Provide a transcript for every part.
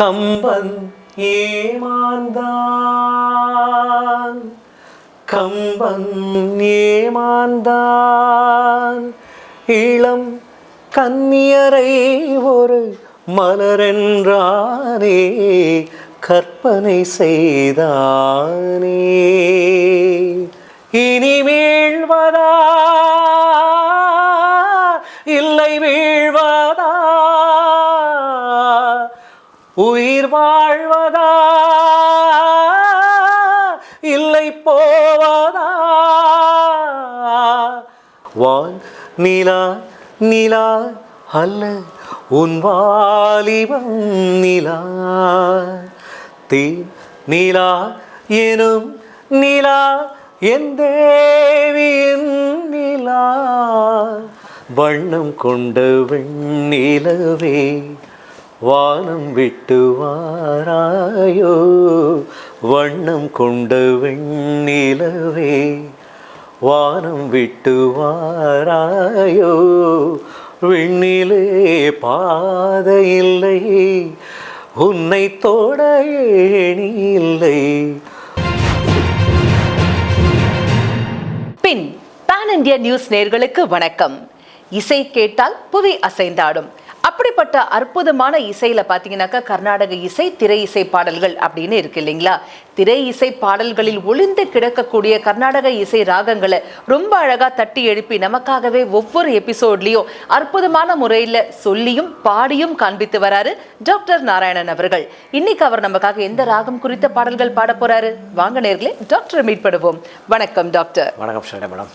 கம்பன் ஏமாந்தான். கம்பன் ஏமாந்தான். இளம் கன்னியரை ஒரு மலரென்றானே கற்பனை செய்தானே. இனி வீழ்வதா? இல்லை வீழ்வ உயிர் வாழ்வதா? இல்லை போவதா? வான் நிலா நிலா அல்ல உன் வாலிபம் நிலா. தீ நிலா எனும் நிலா என் தேவியின் நிலா. வண்ணம் கொண்ட வெண்ணிலவே வானம் விட்டு வாராயோ? வண்ணம் கொண்ட வெண்ணிலவே வானம் விட்டு வாராயோ? விண்ணிலே பாதை இல்லை உன்னை தோட ஏணி இல்லை. பின் பேன் இந்தியா நியூஸ் நேர்களுக்கு வணக்கம். இசை கேட்டால் புவி அசைந்தாடும். அப்படிப்பட்ட அற்புதமான இசையில பாத்தீங்கன்னாக்கா கர்நாடக இசை திரை இசை பாடல்கள் அப்படின்னு இருக்கு இல்லைங்களா? திரை இசை பாடல்களில் ஒளிந்து கிடக்கக்கூடிய கர்நாடக இசை ராகங்களை ரொம்ப அழகா தட்டி எழுப்பி நமக்காகவே ஒவ்வொரு எபிசோட்லயும் அற்புதமான முறையில சொல்லியும் பாடியும் காண்பித்து வராரு டாக்டர் நாராயணன் அவர்கள். இன்னைக்கு அவர் நமக்காக எந்த ராகம் குறித்த பாடல்கள் பாட போறாரு? வாங்க நேர்களே டாக்டர் மீட் பண்ணுவோம் வணக்கம் டாக்டர். வணக்கம் மேடம்.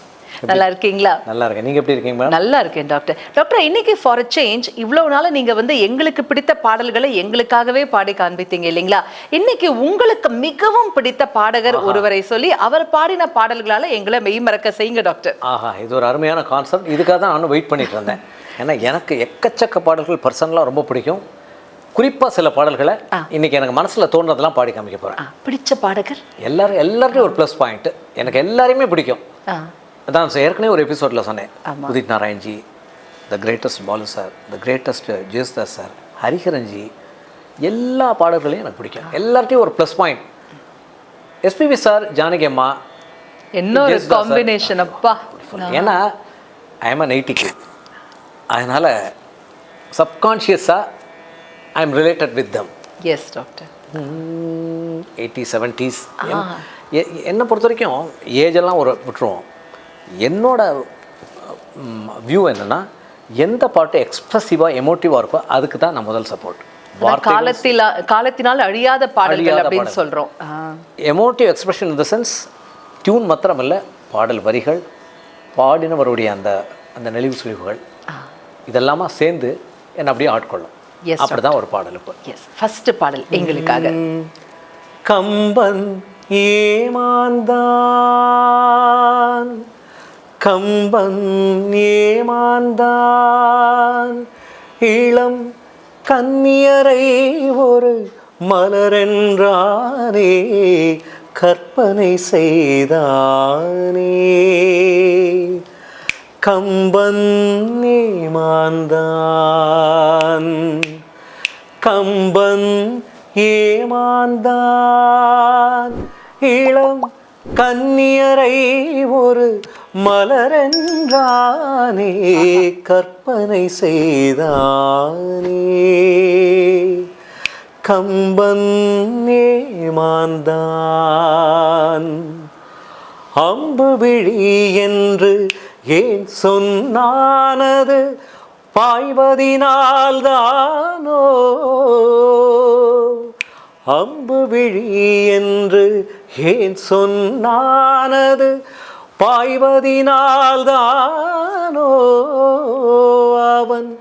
நல்லா இருக்கீங்களா? நல்லா இருக்கேன். நீங்கள் எப்படி இருக்கீங்க நல்லா இருக்கேன் டாக்டர். டாக்டர் இன்னைக்கு ஃபார் சேஞ்ச் இவ்வளவு நாள் நீங்க வந்து எங்களுக்கு பிடித்த பாடல்களை எங்களுக்காகவே பாடி காண்பித்தீங்க இல்லைங்களா? இன்னைக்கு உங்களுக்கு மிகவும் பிடித்த பாடகர் ஒருவரை சொல்லி அவர் பாடின பாடல்களால எங்களை மெய்மறக்க செய்யுங்க டாக்டர். ஆஹா இது ஒரு அருமையான கான்செப்ட் இதுக்காக தான் நானும் வெயிட் பண்ணிட்டு இருந்தேன். ஏன்னா எனக்கு எக்கச்சக்க பாடல்கள் பர்சனலாக ரொம்ப பிடிக்கும். குறிப்பாக சில பாடல்களை இன்னைக்கு எனக்கு மனசில் தோன்றதெல்லாம் பாடி காமிக்க போகிறேன் பிடிச்ச பாடகர்? எல்லாரும் எல்லாருமே ஒரு ப்ளஸ் பாயிண்ட் எனக்கு எல்லாரையுமே பிடிக்கும். அதான் ஏற்கனவே ஒரு எபிசோடில் சொன்னேன். Udit Narayanji the greatest Balu sir the greatest Yesudas sir Hariharanji எல்லா பாடல்களையும் எனக்கு பிடிக்கும். எல்லார்ட்டையும் ஒரு plus point SPB sir Janaki அம்மா என்ன. காம்பினேஷன் அப்பா. ஏன்னா I am a nineties kid அதனால் சப்கான்ஷியஸாக I am related with them as doctor eighty seventies என்னை பொறுத்த வரைக்கும் ஏஜெல்லாம் ஒரு விட்டுருவோம். என்னோட வியூ என்னென்னா எந்த பாட்டு எக்ஸ்ப்ரெசிவாக எமோட்டிவாக இருக்கோ அதுக்கு தான் நான் முதல் சப்போர்ட் காலத்தில் காலத்தினால் அழியாத பாடல்கள் அப்படின்னு ஆ, emotive expression in the sense tune மாத்திரமல்ல பாடல் வரிகள் பாடினவருடைய அந்த அந்த நெளிவு சுழிவுகள் இதெல்லாமா சேர்ந்து என்னை அப்படியே ஆட்கொள்ளும் அப்படி தான் ஒரு பாடல் இப்போ. எஸ் ஃபர்ஸ்ட் பாடல் எங்களுக்காக. கம்பன் ஏமாந்தான் கம்பன் ஏமாந்தான். இளம் கன்னியரை ஒரு மலரென்றானே கற்பனை செய்தானே. கம்பன் ஏமாந்தான். கம்பன் ஏமாந்தான். இளம் கன்னியரை ஒரு மலரென்றானே கற்பனை செய்தானே. கம்பன் ஏமாந்தான் அம்பு விழி என்று ஏன் சொன்னானது? பாய்வதினால் தானோ அம்பு விழி என்று ஏன் சொன்னானது? பாய்வதினால்தானோ? அவன்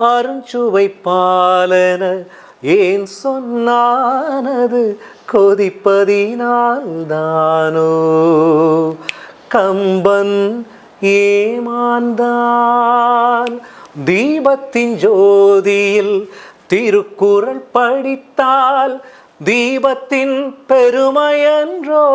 அருஞ்சுவை பாலன ஏன் சொன்னானது? கொதிப்பதினால்தானோ? கம்பன் ஏமாந்தான். தீபத்தின் ஜோதியில் திருக்குறள் படித்தால் தீபத்தின் பெருமையன்றோ?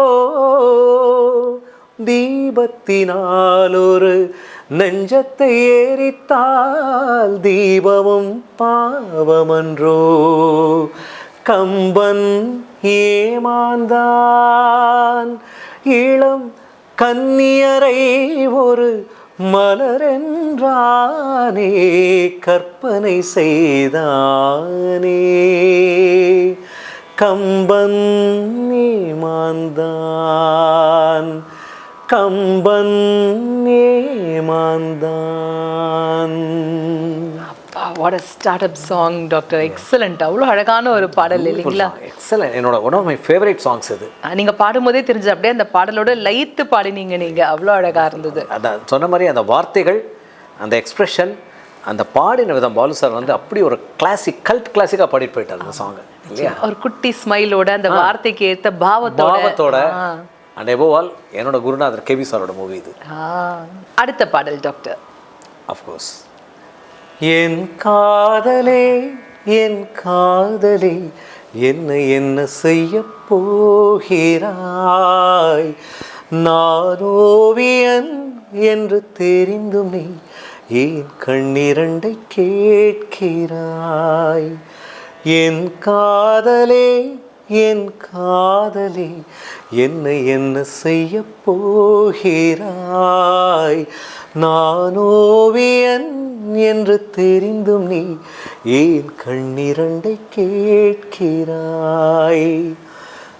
தீபத்தினால் ஒரு நெஞ்சத்தை ஏறித்தால் தீபமும் பாவமன்றோ? கம்பன் ஏமாந்தான். இளம் கன்னியரை ஒரு மலரென்றானே கற்பனை செய்தானே. கம்பன் ஏமாந்தான் Kamban ஏமாந்தான் what a start up song doctor excellent அவ்வளோ அழகான ஒரு பாடல் இல்லைங்களா? எக்ஸலன்ட் என்னோட one of my favourite songs இது ஆ, நீங்க பாடும்போதே தெரிஞ்சு அப்படியே அந்த பாடலோட லயித்து பாடினீங்க நீங்க. அவ்வளோ அழகா இருந்தது. அதான் சொன்ன மாதிரி அந்த வார்த்தைகள் அந்த எக்ஸ்பிரஷன் அந்த பாடின விதம் பாலு சார் வந்து அப்படி ஒரு கிளாசிக் கல்ட் கிளாசிக்காக பாடிட்டு போயிட்டார் அந்த சாங் இல்லையா? ஒரு குட்டி ஸ்மைலோட அந்த வார்த்தைக்கு ஏத்த பாவத்தோட பாவத்தோட அண்ட் எபோவ் ஆல் என்னோட குருநாதர் கேவி சாரோட மூவி இது. ஆ, அடுத்த பாடல் டாக்டர் அஃப்கோர்ஸ் என் காதலே என் காதலே என்ன என்ன செய்ய போகிறாய்? நான் ஓவியன் என்று தெரிந்தும் நீ ஏன் கண்ணிரண்டை கேட்கிறாய்? என் காதலே என் காதலே என்னை என்ன செய்ய போகிறாய்? நான் ஓவியன் என்று தெரிந்தும் நீ ஏன் கண்ணிரண்டை கேட்கிறாய்?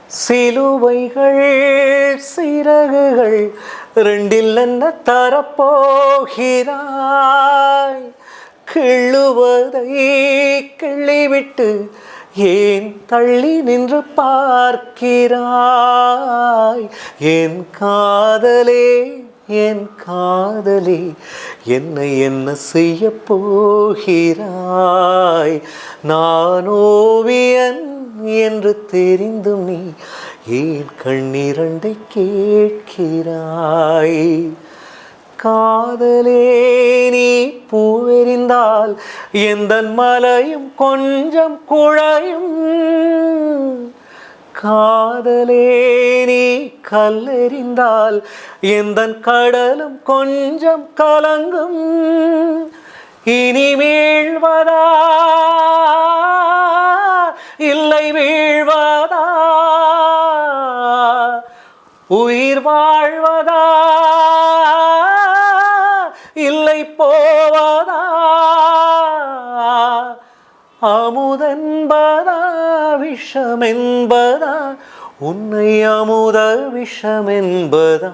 சிலுவைகள் சிறகுகள் ரெண்டில் என்ன தரப்போகிறாய்? கிள்ளுவதை கிள்ளிவிட்டு ஏன் தள்ளி நின்று பார்க்கிறாய்? என் காதலே என் காதலி என்னை என்ன செய்ய போகிறாய்? நான் ஓவியன் என்று தெரிந்தும் நீ ஏன் கண்ணிரண்டை கேட்கிறாய்? காதலே நீ பூவெறிந்தால் எந்த மலையும் கொஞ்சம் குழையும். காதலே நீ கல்லெறிந்தால் எந்த கடலும் கொஞ்சம் கலங்கும். இனி வீழ்வதா இல்லை வீழ்வதா? உயிர் வாழ்வதா? இல்லை போவதா? அமுதென்பதா விஷமென்பதா? உன்னை அமுத விஷமென்பதா?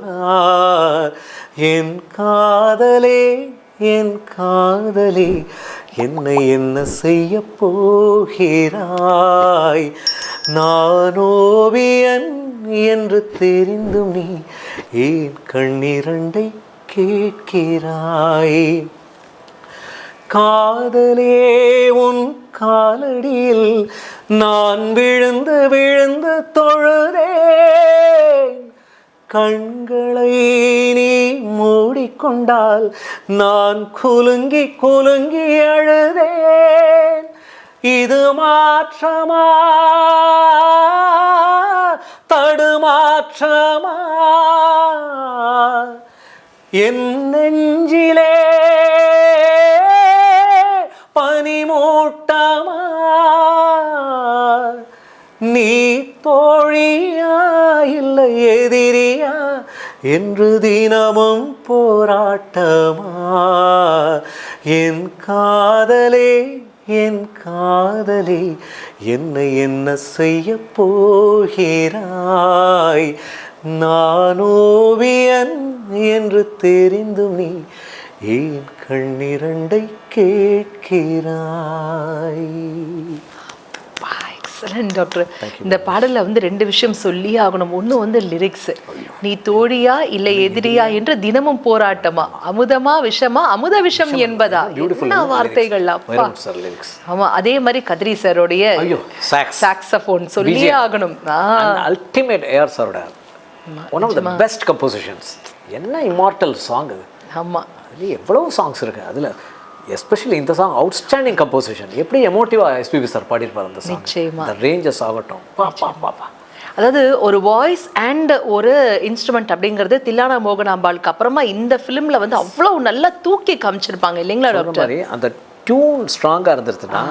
என் காதலே என் காதலே என்னை என்ன செய்ய போகிறாய்? நான் ஓவியன் என்று தெரிந்தும் நீ ஏன் கண்ணிரண்டை கேட்கிறாய்? காதலே உன் காலடியில் நான் விழுந்து விழுந்து தொழுதேன். கண்களை நீ மூடிக்கொண்டால் நான் குலுங்கி குலுங்கி அழுதேன். இது மாற்றமா? தடுமாற்றமா? என் நெஞ்சிலே பனிமூட்டமா? நீ தோழியா எதிரியா? என்று தினமும் போராட்டமா? என் காதலே என் காதலே என்னை என்ன செய்ய போகிறாய்? நான் ஓவியன் என்று தெரிந்து நீ ஏன் கண்ணிரண்டை கேட்கிறாய். எக்ஸலன்ட் டாக்டர் இந்த பாடல்ல வந்து ரெண்டு விஷயம் சொல்லியே ஆகணும். ஒண்ணு வந்து லிரிக்ஸ் நீ தோழியா இல்லை எதிரியா என்று தினமும் போராட்டமா? அமுதமா விஷமா? அமுத விஷம். என்பதா? என்ன வார்த்தைகள் அப்பா? ஆமா அதே மாதிரி கதிரி சாரோடைய சாக்ஸபோன் சொல்லியே ஆகணும். அல்டிமேட் ஏஆர் சாரோட one of the best compositions என்ன இமார்டல் சாங் அது ஆமா. அது எவ்வளோ சாங்ஸ் இருக்கு. அதில் எஸ்பெஷலி இந்த சாங் அவுட்ஸ்டாண்டிங் கம்போசிஷன் எப்படி எமோட்டிவாக எஸ்பிபி சார் பாடியிருப்பார் அந்த சாங் ரேஞ்சஸ் ஆகட்டும். பா பா பா பா. அதாவது ஒரு வாய்ஸ் அண்ட் ஒரு இன்ஸ்ட்ருமெண்ட் அப்படிங்கிறது தில்லானா மோகனாம்பாளுக்கு அப்புறமா இந்த ஃபிலிம்ல வந்து அவ்வளவு நல்லா தூக்கி காமிச்சிருப்பாங்க இல்லைங்களா டாக்டர் அந்த டியூன் ஸ்ட்ராங்காக இருந்துருச்சுன்னா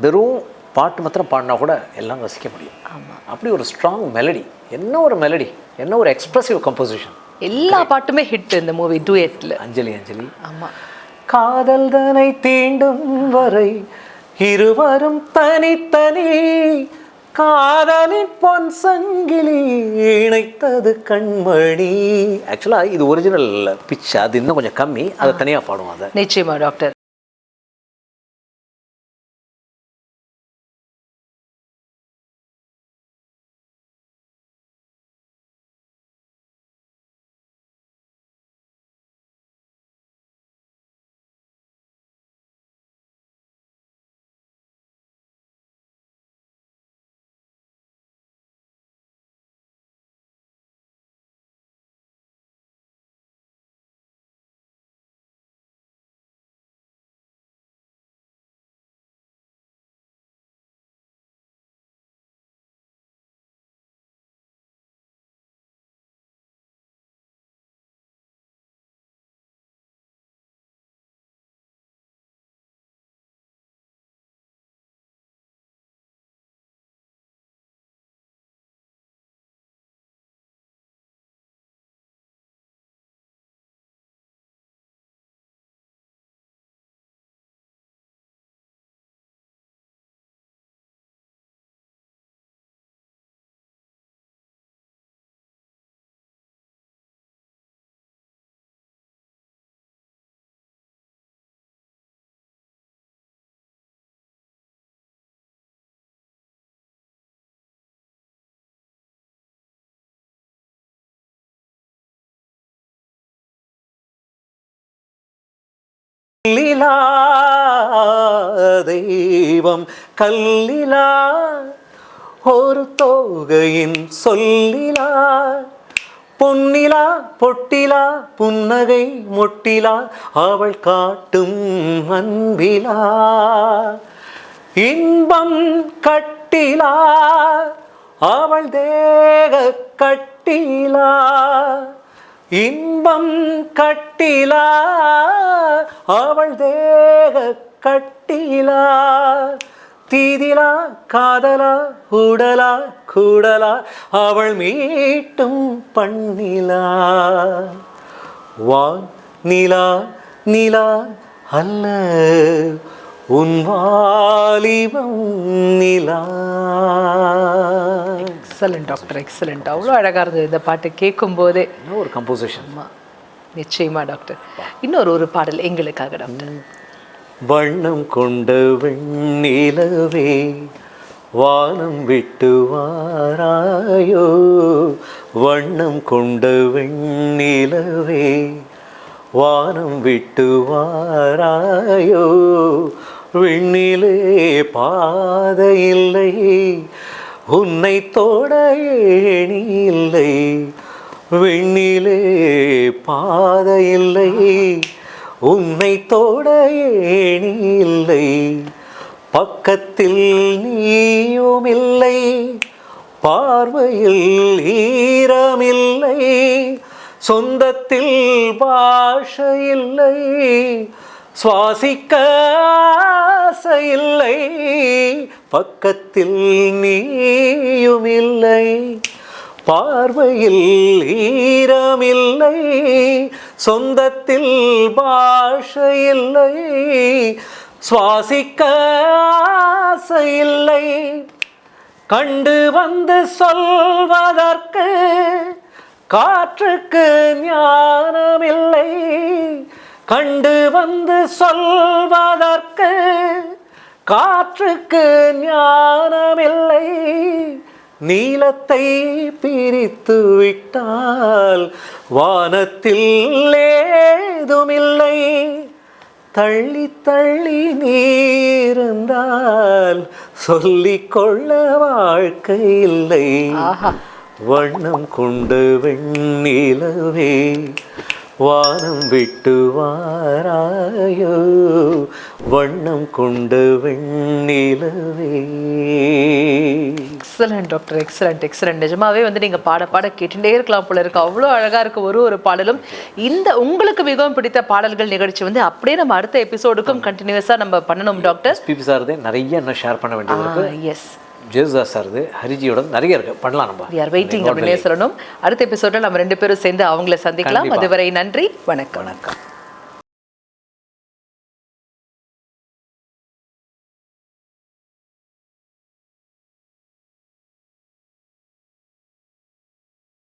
வெறும் பாட்டு மாத்திரம் பாடினா கூட எல்லாம் ரசிக்க முடியும். ஆமா. அப்படி ஒரு ஸ்ட்ராங் மெலடி என்ன ஒரு மெலடி என்ன ஒரு எக்ஸ்பிரசிவ் கம்போசிஷன் எல்லா பாட்டுமே ஹிட் இந்த மூவி டூயட்ல அஞ்சலி அஞ்சலி. ஆமா. காதல் தனை தீண்டும் வரை இருவரும் தனித்தனி காதலின் பொன் சங்கிலி இணைத்தது கண்மணி. ஆக்சுவலாக இது ஒரிஜினல் பிச் அது இன்னும் கொஞ்சம் கம்மி. அதை தனியாக பாடுவோம் அதை. நிச்சயமா டாக்டர் கல்லிலா தெய்வம் கல்லிலா ஒரு தோகையின் சொல்லிலா பொன்னிலா பொட்டிலா புன்னகை மொட்டிலா அவள் காட்டும் அன்பிலா. இன்பம் கட்டிலா அவள் தேக கட்டிலா. இன்பம் கட்டிலா அவள் தேக கட்டிலா தீதிலா காதலா உடலா கூடலா அவள் மீட்டும் பண்ணிலா. வான் நிலா நிலா அல்ல உன் வாலிபம் நிலா. எக்ஸலண்ட் டாக்டர் எக்ஸலண்ட் அவ்வளோ அழகா இருந்தது இந்த பாட்டு கேட்கும் போதே ஒரு கம்போசிஷன் நிச்சயமா டாக்டர் இன்னொரு ஒரு பாடல் எங்களுக்காக டாக்டர் வண்ணம் கொண்ட வெண்ணிலவே வானம் விட்டு வாராயோ? வண்ணம் கொண்ட வெண்ணிலவே வானம் விட்டு வாராயோ? விண்ணிலே பாதை இல்லை உன்னை தொட ஏணி இல்லை விண்ணிலே பாதை இல்லை உன்னை தொட ஏணி இல்லை பக்கத்தில் நீயும் இல்லை பார்வையில் ஈரமில்லை சொந்தத்தில் பாஷை இல்லை சுவாசிக்க ஆசையில்லை பக்கத்தில் நீயும் இல்லை பார்வையில் ஈரமில்லை. சொந்தத்தில் பாஷையில்லை. சுவாசிக்க ஆசையில்லை கண்டு வந்து சொல்வதற்கு காற்றுக்கு ஞானமில்லை. கண்டு வந்து சொல்வதற்கு காற்றுக்கு ஞானமில்லை. நீலத்தை பிரித்து விட்டால் வானத்தில் ஏதுமில்லை. தள்ளி தள்ளி நீருந்தால் சொல்லிக்கொள்ள வாழ்க்கை இல்லை. வண்ணம் கொண்டு வெண்ணிலவே வானம் விட்டு வாராயோ வண்ணம் கொண்டு வெண்ணிலவே. எக்ஸலண்ட் டாக்டர் எக்ஸலண்ட் எக்ஸலண்ட் நிஜமாவே வந்து நீங்க பாட பாட கேட்டுட்டே இருக்கலாம் போல இருக்கு. அவ்வளோ அழகா இருக்கு ஒரு ஒரு பாடலும். இந்த உங்களுக்கு மிகவும் பிடித்த பாடல்கள் நிகழ்ச்சி வந்து அப்படியே நம்ம அடுத்த எபிசோடுக்கும் கண்டினியூஸா நம்ம பண்ணணும் டாக்டர் எஸ்பிபி சார்தே நிறைய இன்னும் ஷேர் பண்ண வேண்டியது இருக்கு. எஸ் ஜேசுதாஸ் சார்து ஹரிஜியோட நிறைய இருக்கு பண்ணலாம் நம்ம. வி ஆர் வெயிட்டிங் அப்படின்னே சொல்லணும். அடுத்த எபிசோட நம்ம ரெண்டு பேரும் சேர்ந்து அவங்கள சந்திக்கலாம். அதுவரை நன்றி வணக்கம். வணக்கம்.